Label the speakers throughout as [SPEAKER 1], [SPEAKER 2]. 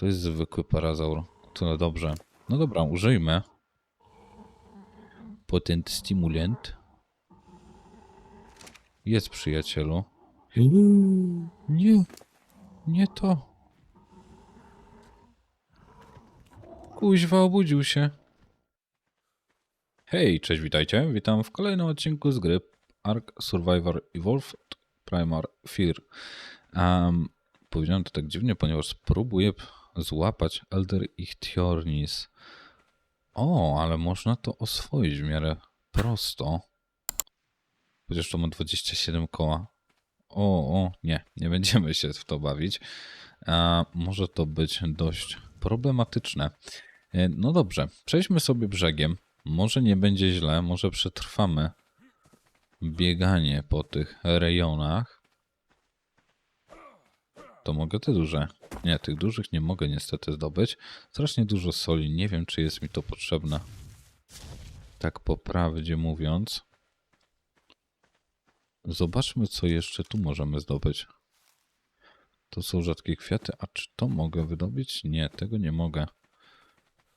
[SPEAKER 1] To jest zwykły parazaur. To no dobrze. No dobra, użyjmy. Potent stimulant. Jest przyjacielu. Nie. Nie to. Kuźwa obudził się. Hej, cześć, witajcie. Witam w kolejnym odcinku z gry Ark Survivor Evolved Primar Fear. Um, powiedziałem to tak dziwnie, ponieważ spróbuję złapać Elder Ichthyornis. O, ale można to oswoić w miarę prosto. Chociaż to ma 27 koła. O, o, nie, nie będziemy się w to bawić. Może to być dość problematyczne. E, No dobrze, przejdźmy sobie brzegiem. Może nie będzie źle, może przetrwamy bieganie po tych rejonach. To mogę te duże. Nie, tych dużych nie mogę niestety zdobyć. Strasznie dużo soli. Nie wiem, czy jest mi to potrzebne. Tak po prawdzie mówiąc. Zobaczmy, co jeszcze tu możemy zdobyć. To są rzadkie kwiaty. A czy to mogę wydobyć? Nie, tego nie mogę.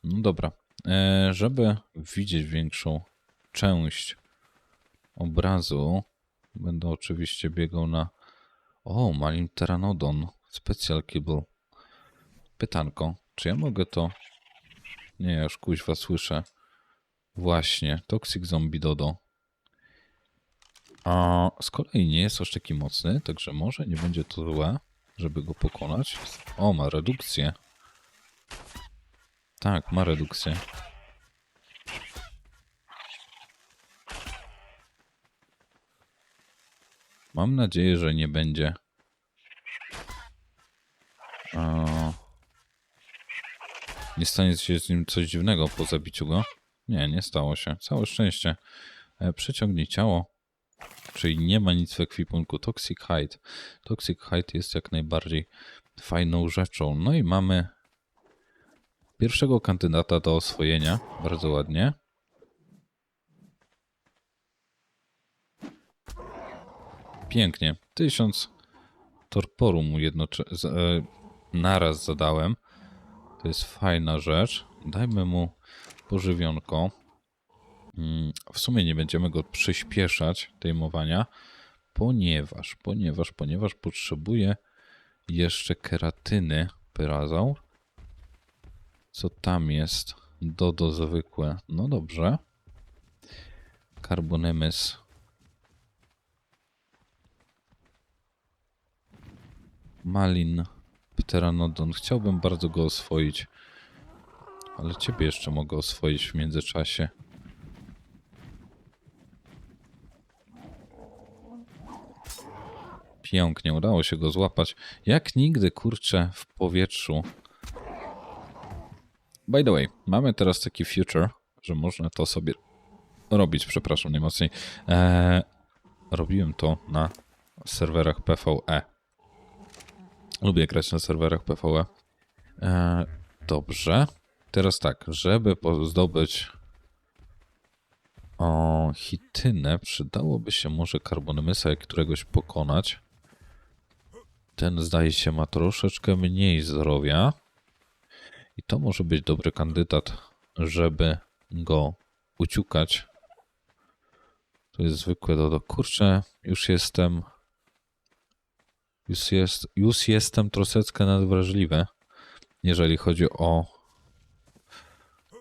[SPEAKER 1] No dobra. E, żeby widzieć większą część obrazu, będę oczywiście biegał na. O, Malim Pteranodon. Special Kibble. Pytanko, czy ja mogę to. Nie, ja już kuźwa słyszę. Właśnie, Toxic Zombie Dodo. A z kolei nie jest aż taki mocny, także może nie będzie to złe, żeby go pokonać. O, ma redukcję. Tak, ma redukcję. Mam nadzieję, że nie będzie. A... Nie stanie się z nim coś dziwnego po zabiciu go? Nie, nie stało się. Całe szczęście. E, Przeciągnij ciało. Czyli nie ma nic w ekwipunku. Toxic Hide. Toxic Hide jest jak najbardziej fajną rzeczą. No i mamy pierwszego kandydata do oswojenia. Bardzo ładnie. Pięknie. Tysiąc torporu mu jednocześnie naraz zadałem. To jest fajna rzecz. Dajmy mu pożywionko. Mm, W sumie nie będziemy go przyspieszać tejmowania, ponieważ, ponieważ, ponieważ potrzebuje jeszcze keratyny pyrazaur. Co tam jest? Dodo zwykłe. No dobrze. Carbonemys. Malin. Pteranodon. Chciałbym bardzo go oswoić. Ale ciebie jeszcze mogę oswoić w międzyczasie. Pięknie, udało się go złapać. Jak nigdy, kurczę, w powietrzu. By the way, mamy teraz taki future, że można to sobie robić, przepraszam najmocniej. Eee, robiłem to na serwerach PvE. Lubię grać na serwerach PvE. Eee, dobrze. Teraz tak, żeby zdobyć o hitynę, przydałoby się może karbonemysa któregoś pokonać. Ten zdaje się ma troszeczkę mniej zdrowia. I to może być dobry kandydat, żeby go uciukać. To jest zwykłe dodo. Kurczę, już jestem. Już, jest, już jestem troszeczkę nadwrażliwy, jeżeli chodzi o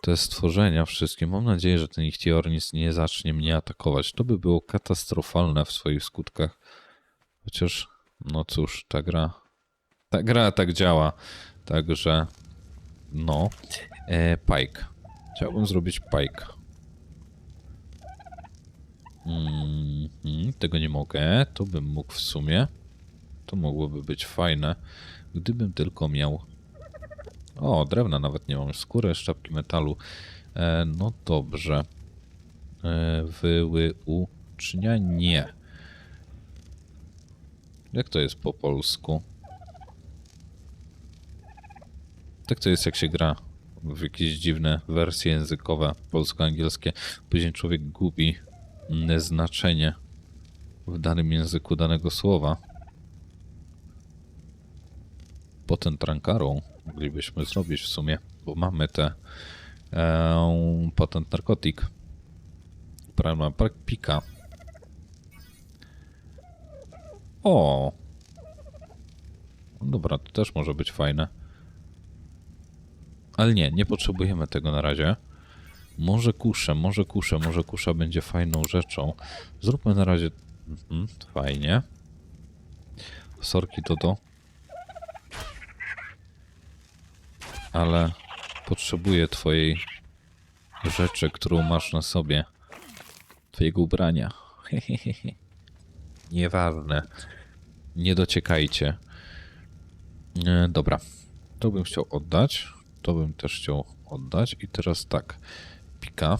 [SPEAKER 1] te stworzenia wszystkie. Mam nadzieję, że ten Ichtiornis nie zacznie mnie atakować. To by było katastrofalne w swoich skutkach. Chociaż, no cóż, ta gra. Ta gra tak działa. Także, no. E, pike. Chciałbym zrobić pike. Mhm, tego nie mogę. To bym mógł w sumie. To mogłoby być fajne, gdybym tylko miał. O, drewna nawet nie mam. Skórę, szczapki metalu. E, no dobrze. E, wyły ucznia? Nie. Jak to jest po polsku? Tak to jest jak się gra w jakieś dziwne wersje językowe polsko-angielskie. Później człowiek gubi mm, znaczenie w danym języku danego słowa. Potem trankarą moglibyśmy zrobić w sumie, bo mamy te e, patent narkotyk. Prawda, pika. O! No Dobra, to też może być fajne. Ale nie, nie potrzebujemy tego na razie. Może kuszę, może kuszę, może kusza będzie fajną rzeczą. Zróbmy na razie... Mhm, fajnie. Sorki to to. Ale potrzebuję twojej rzeczy, którą masz na sobie. Twojego ubrania. Nieważne. Nie dociekajcie. E, dobra. To bym chciał oddać. To bym też chciał oddać. I teraz tak. Pika.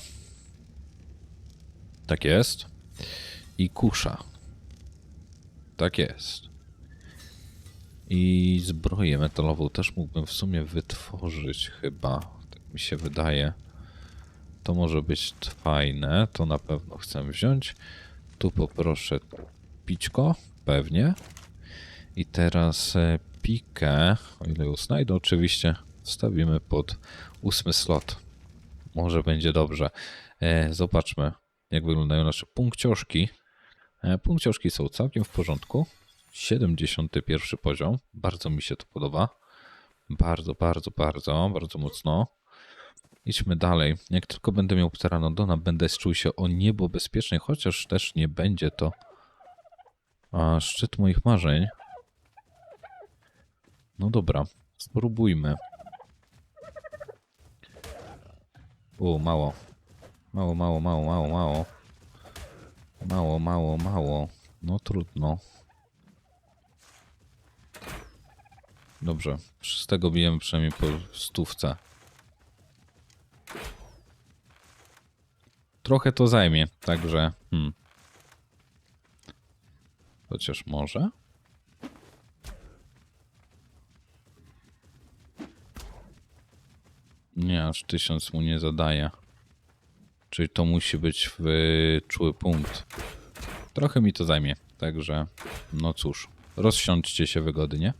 [SPEAKER 1] Tak jest. I kusza. Tak jest. I zbroję metalową też mógłbym w sumie wytworzyć chyba. Tak mi się wydaje. To może być fajne. To na pewno chcę wziąć. Tu poproszę pićko. Pewnie. I teraz e, pikę, o ile ją znajdę oczywiście, wstawimy pod ósmy slot. Może będzie dobrze. E, zobaczmy, jak wyglądają nasze punkcioszki. E, punkcioszki są całkiem w porządku. 71 poziom. Bardzo mi się to podoba. Bardzo, bardzo, bardzo, bardzo mocno. Idźmy dalej. Jak tylko będę miał Pteranodona, będę czuł się o niebo bezpieczniej, chociaż też nie będzie to a, szczyt moich marzeń. No dobra, spróbujmy. U, mało. Mało, mało, mało, mało, mało. Mało, mało, mało. No trudno. Dobrze, z tego bijemy przynajmniej po stówce. Trochę to zajmie, także... Hmm. Chociaż może? Nie, aż tysiąc mu nie zadaje. Czyli to musi być w czuły punkt. Trochę mi to zajmie, także no cóż, rozsiądźcie się wygodnie.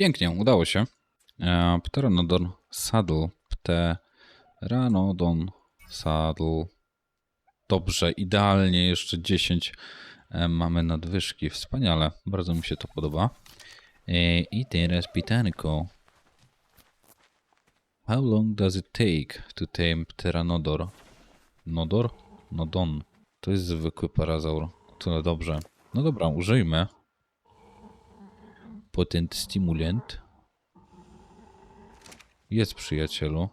[SPEAKER 1] Pięknie, udało się. E, Pteranodon Saddle. Pteranodon Saddle. Dobrze, idealnie, jeszcze 10 e, mamy nadwyżki. Wspaniale, bardzo mi się to podoba. E, I teraz pytanko. How long does it take to tame Pteranodor? Nodor? Nodon. To jest zwykły parazaur. To dobrze. No dobra, użyjmy. Potent stimulant. Jest przyjacielu.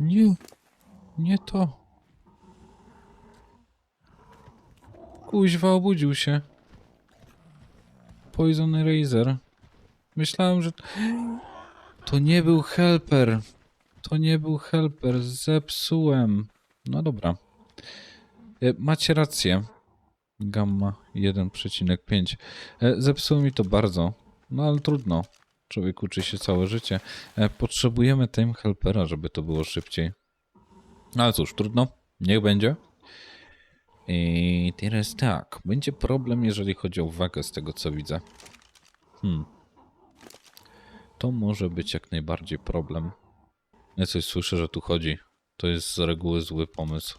[SPEAKER 1] Nie. Nie to. Kuźwa obudził się. Poison Eraser. Myślałem, że... To nie był helper. To nie był helper. Zepsułem. No dobra. E, Macie rację. Gamma 1,5. E, Zepsuło mi to bardzo. No ale trudno. Człowiek uczy się całe życie. E, Potrzebujemy time helpera, żeby to było szybciej. No ale cóż, trudno. Niech będzie. I teraz tak. Będzie problem, jeżeli chodzi o wagę, z tego co widzę. Hmm. To może być jak najbardziej problem. Ja coś słyszę, że tu chodzi. To jest z reguły zły pomysł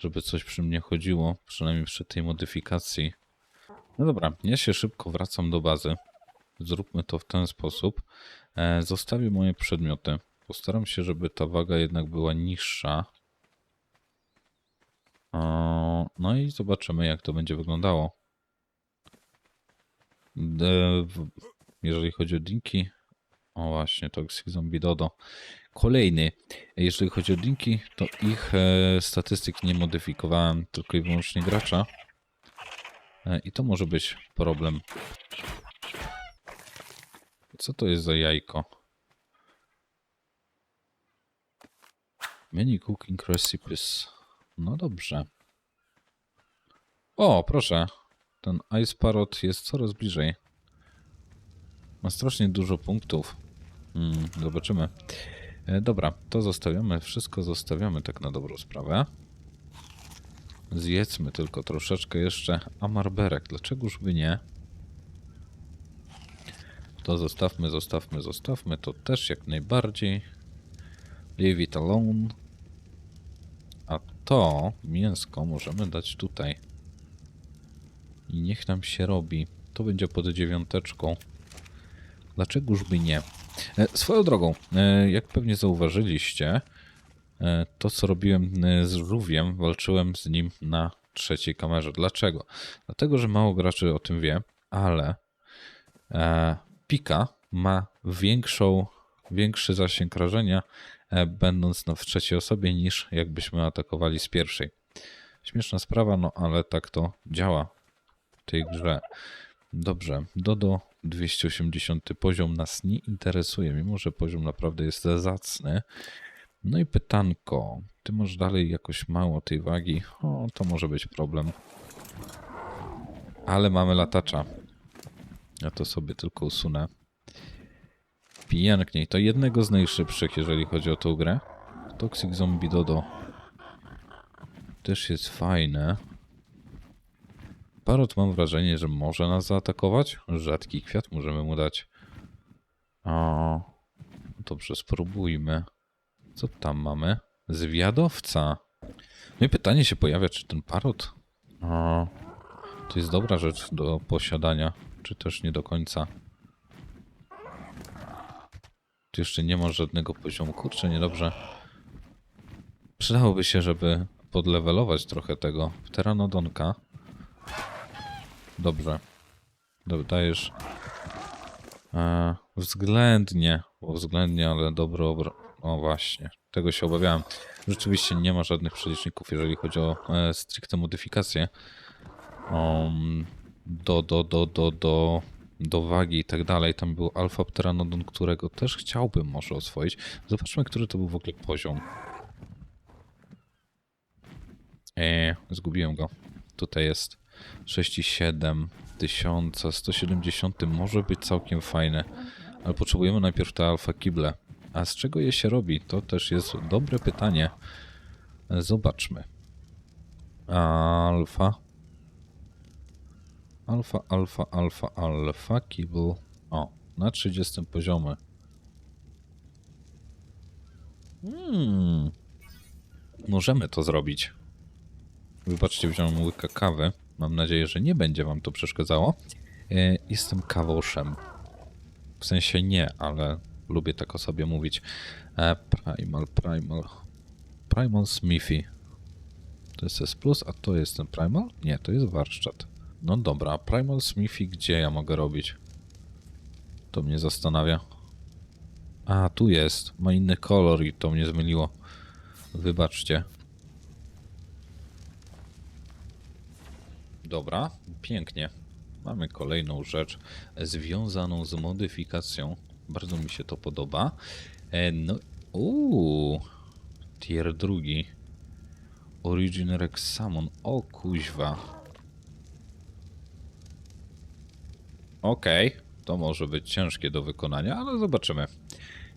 [SPEAKER 1] żeby coś przy mnie chodziło, przynajmniej przy tej modyfikacji. No dobra, ja się szybko wracam do bazy. Zróbmy to w ten sposób. E, zostawię moje przedmioty. Postaram się, żeby ta waga jednak była niższa. No i zobaczymy, jak to będzie wyglądało. Jeżeli chodzi o dinki, o właśnie, Toxic Zombie Dodo. Kolejny. Jeżeli chodzi o linki, to ich e, statystyk nie modyfikowałem, tylko i wyłącznie gracza. E, I to może być problem. Co to jest za jajko? Menu cooking recipes. No dobrze. O, proszę. Ten Ice Parrot jest coraz bliżej. Ma strasznie dużo punktów. Hmm, zobaczymy. E, dobra, to zostawiamy. Wszystko zostawiamy tak na dobrą sprawę. Zjedzmy tylko troszeczkę jeszcze amarberek. Dlaczegoż by nie? To zostawmy, zostawmy, zostawmy. To też jak najbardziej. Leave it alone. A to mięsko możemy dać tutaj. I niech nam się robi. To będzie pod dziewiąteczką. Dlaczegoż by nie? E, swoją drogą, e, jak pewnie zauważyliście, e, to co robiłem z żółwiem, walczyłem z nim na trzeciej kamerze. Dlaczego? Dlatego, że mało graczy o tym wie, ale Pika ma większą, większy zasięg rażenia, e, będąc no, w trzeciej osobie, niż jakbyśmy atakowali z pierwszej. Śmieszna sprawa, no ale tak to działa w tej grze. Dobrze, Dodo 280 poziom nas nie interesuje, mimo że poziom naprawdę jest zacny. No i pytanko, ty masz dalej jakoś mało tej wagi, o to może być problem. Ale mamy latacza. Ja to sobie tylko usunę. Pijankniej to jednego z najszybszych, jeżeli chodzi o tą grę. Toxic Zombie Dodo też jest fajne. Parot mam wrażenie, że może nas zaatakować. Rzadki kwiat możemy mu dać. O, dobrze, spróbujmy. Co tam mamy? Zwiadowca. No i pytanie się pojawia, czy ten parot o, to jest dobra rzecz do posiadania, czy też nie do końca. Tu jeszcze nie ma żadnego poziomu. Kurczę, niedobrze. Przydałoby się, żeby podlewelować trochę tego. Pteranodonka. Dobrze. Dodajesz e, względnie, względnie, ale dobro obro... O właśnie, tego się obawiałem. Rzeczywiście nie ma żadnych przeliczników, jeżeli chodzi o e, stricte modyfikacje. Um, do, do, do, do, do, do wagi i tak dalej. Tam był Alpha Pteranodon, którego też chciałbym może oswoić. Zobaczmy, który to był w ogóle poziom. Eee, zgubiłem go. Tutaj jest 6,7 tysiąca, 170 może być całkiem fajne, ale potrzebujemy najpierw te alfa kible. A z czego je się robi? To też jest dobre pytanie. Zobaczmy. Alfa. Alfa, alfa, alfa, alfa, kibble. O, na 30 poziomie. Hmm. Możemy to zrobić. Wybaczcie, wziąłem łyka kawy. Mam nadzieję, że nie będzie wam to przeszkadzało. E, Jestem kawoszem. W sensie nie, ale lubię tak o sobie mówić. E, Primal, Primal. Primal Smithy. To jest S+, a to jest ten Primal? Nie, to jest warsztat. No dobra, Primal Smithy gdzie ja mogę robić? To mnie zastanawia. A, tu jest. Ma inny kolor i to mnie zmyliło. Wybaczcie. Dobra, pięknie. Mamy kolejną rzecz związaną z modyfikacją. Bardzo mi się to podoba. E, no, uuu, tier drugi. Origin Rex Salmon. O kuźwa. Okej, to może być ciężkie do wykonania, ale zobaczymy.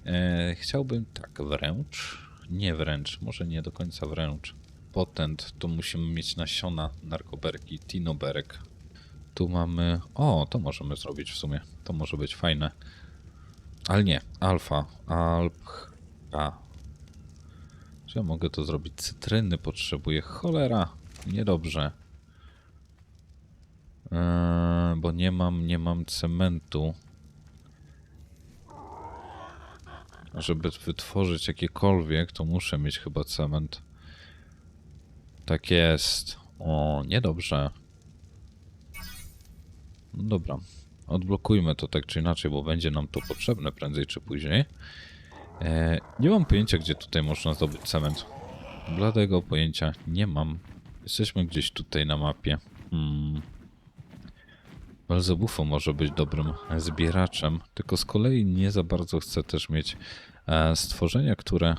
[SPEAKER 1] E, chciałbym tak, wręcz. Nie wręcz, może nie do końca wręcz potent, to musimy mieć nasiona narkoberki, tinoberek. Tu mamy... O, to możemy zrobić w sumie. To może być fajne. Ale nie, alfa. Alpha. Czy ja mogę to zrobić? Cytryny potrzebuję. Cholera, niedobrze. Eee, bo nie mam, nie mam cementu. Żeby wytworzyć jakiekolwiek, to muszę mieć chyba cement. Tak jest. O, niedobrze. No dobra. Odblokujmy to tak czy inaczej, bo będzie nam to potrzebne prędzej czy później. E, nie mam pojęcia, gdzie tutaj można zdobyć cement. Bladego pojęcia nie mam. Jesteśmy gdzieś tutaj na mapie. Hmm. Belzebufo może być dobrym zbieraczem, tylko z kolei nie za bardzo chcę też mieć e, stworzenia, które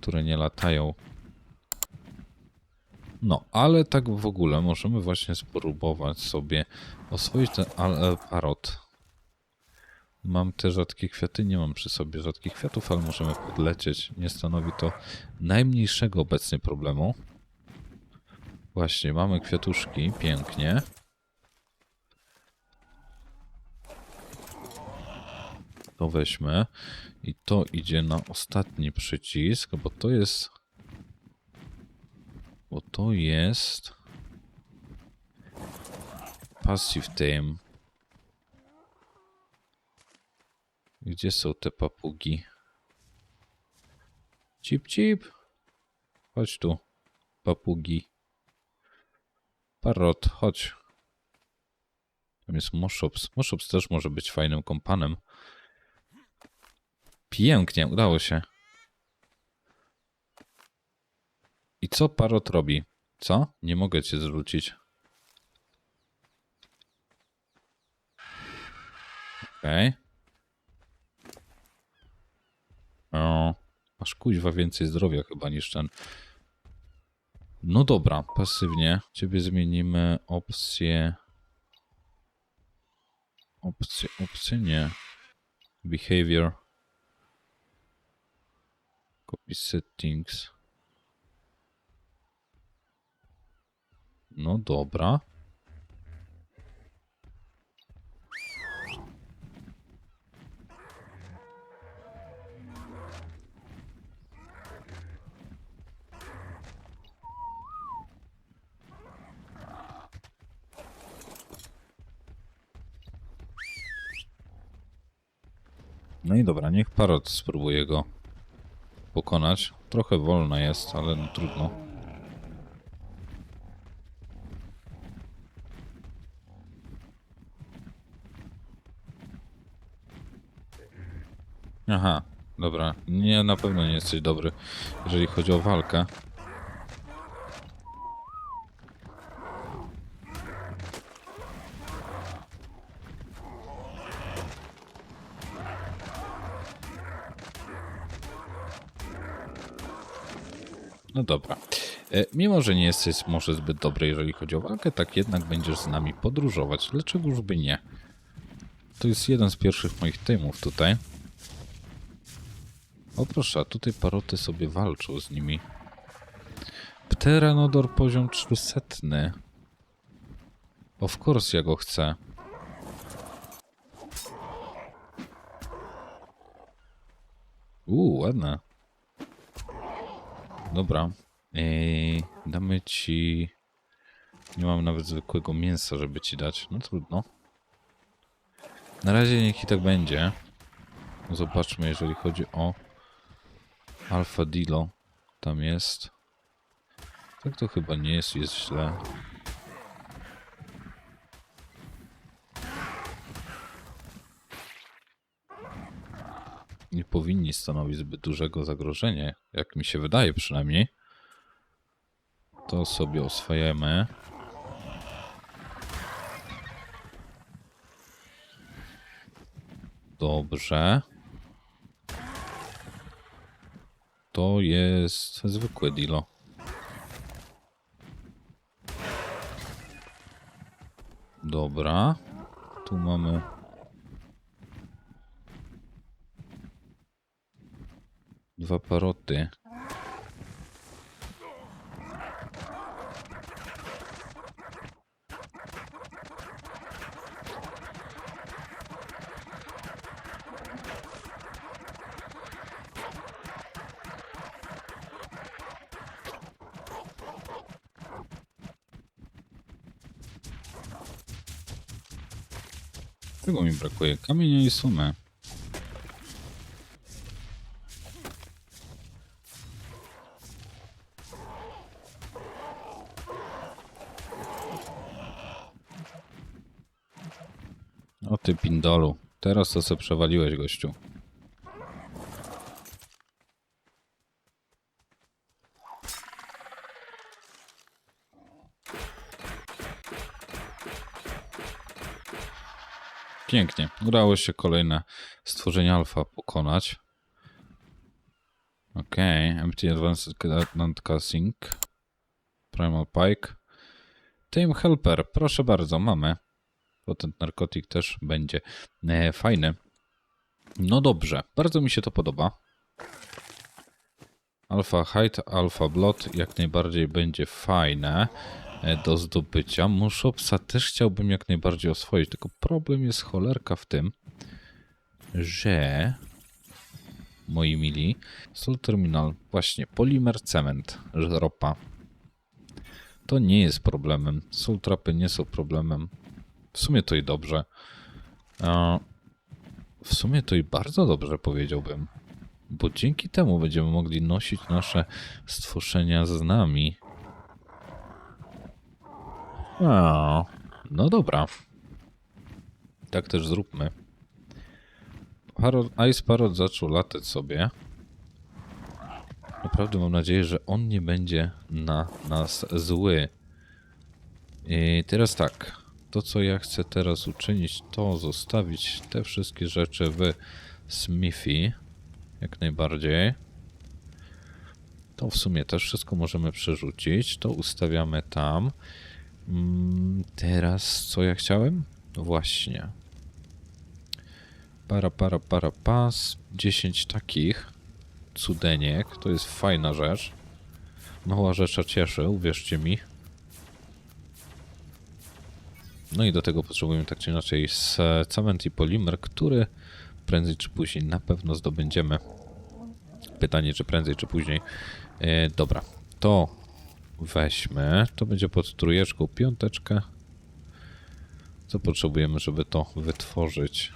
[SPEAKER 1] które nie latają. No, ale tak w ogóle możemy właśnie spróbować sobie oswoić ten al- parot. Mam te rzadkie kwiaty, nie mam przy sobie rzadkich kwiatów, ale możemy podlecieć. Nie stanowi to najmniejszego obecnie problemu. Właśnie, mamy kwiatuszki, pięknie. To weźmy i to idzie na ostatni przycisk, bo to jest bo to jest passive tame. Gdzie są te papugi? Cip, cip. Chodź tu, papugi. Parrot, chodź. Tam jest Moshops. Moshops też może być fajnym kompanem. Pięknie, udało się. I co parot robi? Co? Nie mogę cię zwrócić. Okej. O, masz kuźwa więcej zdrowia chyba niż ten. No dobra, pasywnie. Ciebie zmienimy opcję. Opcję, opcję nie. Behavior. Copy settings. No dobra. No i dobra, niech parot spróbuje go pokonać. Trochę wolna jest, ale no trudno. Aha, dobra. Nie, na pewno nie jesteś dobry, jeżeli chodzi o walkę. No dobra. E, mimo, że nie jesteś może zbyt dobry, jeżeli chodzi o walkę, tak jednak będziesz z nami podróżować. Dlaczegoż by nie? To jest jeden z pierwszych moich tymów tutaj. O proszę, tutaj paroty sobie walczą z nimi. Pteranodor poziom 300. Of course ja go chcę. Uuu, ładne. Dobra. Ej, damy ci... Nie mam nawet zwykłego mięsa, żeby ci dać. No trudno. Na razie niech i tak będzie. Zobaczmy, jeżeli chodzi o Alpha Dilo. Tam jest. Tak to chyba nie jest, jest źle. Nie powinni stanowić zbyt dużego zagrożenia, jak mi się wydaje przynajmniej. To sobie oswajamy. Dobrze. To jest zwykłe dilo. Dobra. Tu mamy. Dwa paroty. Tego mi brakuje. Kamienia i sumę. Pindolu. Teraz to se przewaliłeś, gościu. Pięknie. Udało się kolejne stworzenie alfa pokonać. Ok. Empty Advanced Cadet Casing. Primal Pike. Team Helper, proszę bardzo, mamy. Potent narkotyk też będzie e, fajny. No dobrze, bardzo mi się to podoba. Alpha Height, Alpha Blood jak najbardziej będzie fajne e, do zdobycia. Mushopsa też chciałbym jak najbardziej oswoić, tylko problem jest cholerka w tym, że moi mili, Sol Terminal, właśnie polimer cement, ropa. To nie jest problemem. Soul trapy nie są problemem. W sumie to i dobrze. W sumie to i bardzo dobrze powiedziałbym. Bo dzięki temu będziemy mogli nosić nasze stworzenia z nami. A, no dobra. Tak też zróbmy. Parod, Ice Parrot zaczął latać sobie. Naprawdę mam nadzieję, że on nie będzie na nas zły. I teraz tak. To, co ja chcę teraz uczynić, to zostawić te wszystkie rzeczy w Smithy. Jak najbardziej. To w sumie też wszystko możemy przerzucić. To ustawiamy tam. Mm, Teraz co ja chciałem? Właśnie. Para, para, para, pas. 10 takich cudeniek. To jest fajna rzecz. Mała rzecz cieszy, uwierzcie mi. No i do tego potrzebujemy tak czy inaczej cement i polimer, który prędzej czy później na pewno zdobędziemy. Pytanie, czy prędzej, czy później. E, dobra, to weźmy. To będzie pod trójeczką piąteczkę. Co potrzebujemy, żeby to wytworzyć?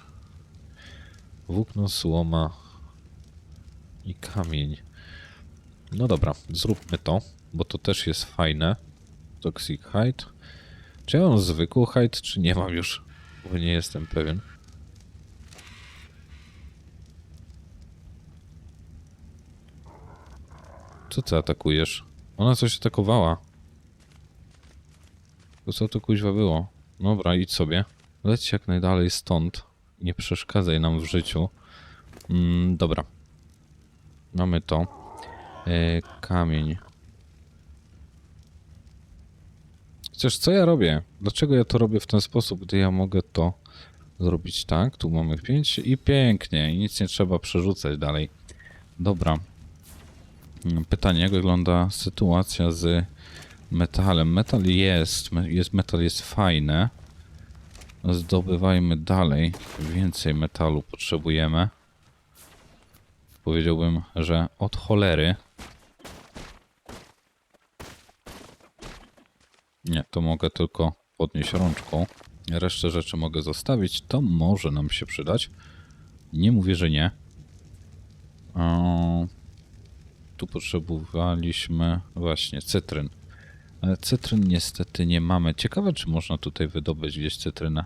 [SPEAKER 1] Włókno, słoma i kamień. No dobra, zróbmy to, bo to też jest fajne. Toxic Height. Czy ja mam zwykły height, czy nie mam już? Bo nie jestem pewien. Co ty atakujesz? Ona coś atakowała. To co to kuźwa było? Dobra, idź sobie. Leć jak najdalej stąd. Nie przeszkadzaj nam w życiu. Mm, dobra. Mamy to. E, kamień. Chociaż co ja robię? Dlaczego ja to robię w ten sposób, gdy ja mogę to zrobić tak? Tu mamy 5 i pięknie. I nic nie trzeba przerzucać dalej. Dobra. Mm, Pytanie, jak wygląda sytuacja z metalem? Metal jest, jest metal jest fajne. Zdobywajmy dalej. Więcej metalu potrzebujemy. Powiedziałbym, że od cholery. Nie, to mogę tylko podnieść rączką. Resztę rzeczy mogę zostawić. To może nam się przydać. Nie mówię, że nie. Tu potrzebowaliśmy właśnie cytryn. Ale cytryn niestety nie mamy. Ciekawe, czy można tutaj wydobyć gdzieś cytrynę.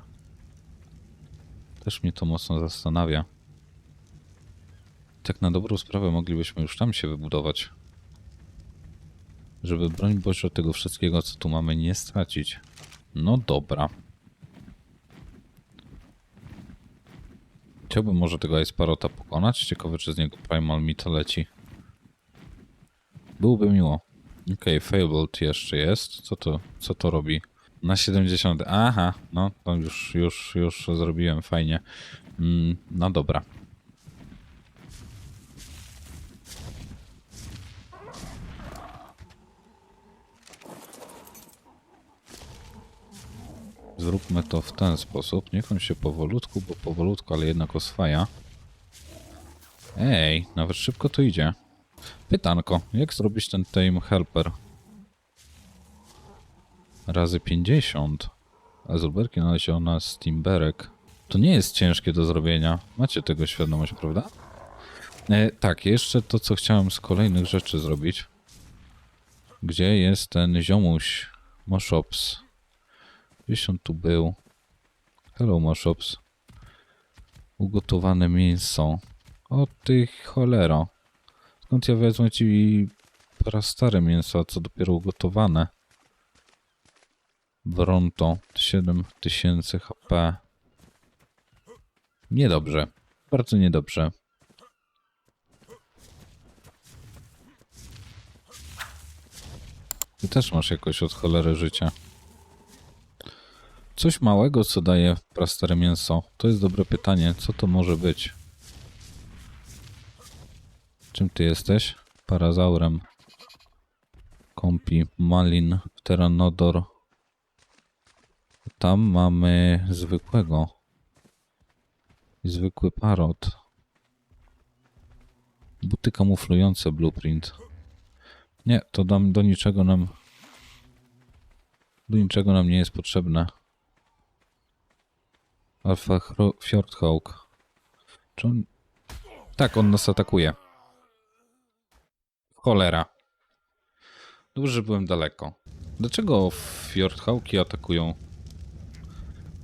[SPEAKER 1] Też mnie to mocno zastanawia. Tak na dobrą sprawę moglibyśmy już tam się wybudować. Żeby broń Boże tego wszystkiego, co tu mamy, nie stracić. No dobra. Chciałbym może tego Iceparota pokonać. Ciekawe, czy z niego Primal Meat leci. Byłoby miło. Okej, okay, Fabled jeszcze jest. Co to, co to robi? Na 70. Aha, no to już, już, już zrobiłem fajnie. Mm, no dobra. Zróbmy to w ten sposób. Niech on się powolutku, bo powolutku, ale jednak oswaja. Ej, nawet szybko to idzie. Pytanko, jak zrobić ten Tame Helper? Razy 50. A zuberki naleziona z Timberek. To nie jest ciężkie do zrobienia. Macie tego świadomość, prawda? E, tak, jeszcze to, co chciałem z kolejnych rzeczy zrobić. Gdzie jest ten ziomuś Moshops? Gdzieś on tu był. Hello, Moshops. Ugotowane mięso. O ty cholero. Skąd ja wezmę ci prastare mięso, a co dopiero ugotowane? Bronto. 7000 HP. Niedobrze. Bardzo niedobrze. Ty też masz jakoś od cholery życia. Coś małego, co daje prastare mięso. To jest dobre pytanie. Co to może być? Czym ty jesteś? Parazaurem. Kompi, malin, pteranodor. Tam mamy zwykłego. Zwykły parot. Buty kamuflujące blueprint. Nie, to dam do niczego nam. Do niczego nam nie jest potrzebne. Alfa Fjordhawk. Czy on... Tak, on nas atakuje. Cholera. Dobrze, że byłem daleko. Dlaczego Fjordhawki atakują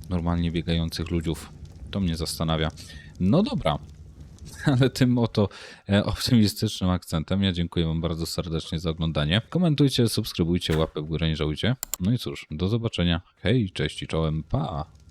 [SPEAKER 1] normalnie biegających ludziów? To mnie zastanawia. No dobra. Ale tym oto e, optymistycznym akcentem ja dziękuję Wam bardzo serdecznie za oglądanie. Komentujcie, subskrybujcie, łapę w górę nie żałujcie. No i cóż, do zobaczenia. Hej, cześć i czołem, pa!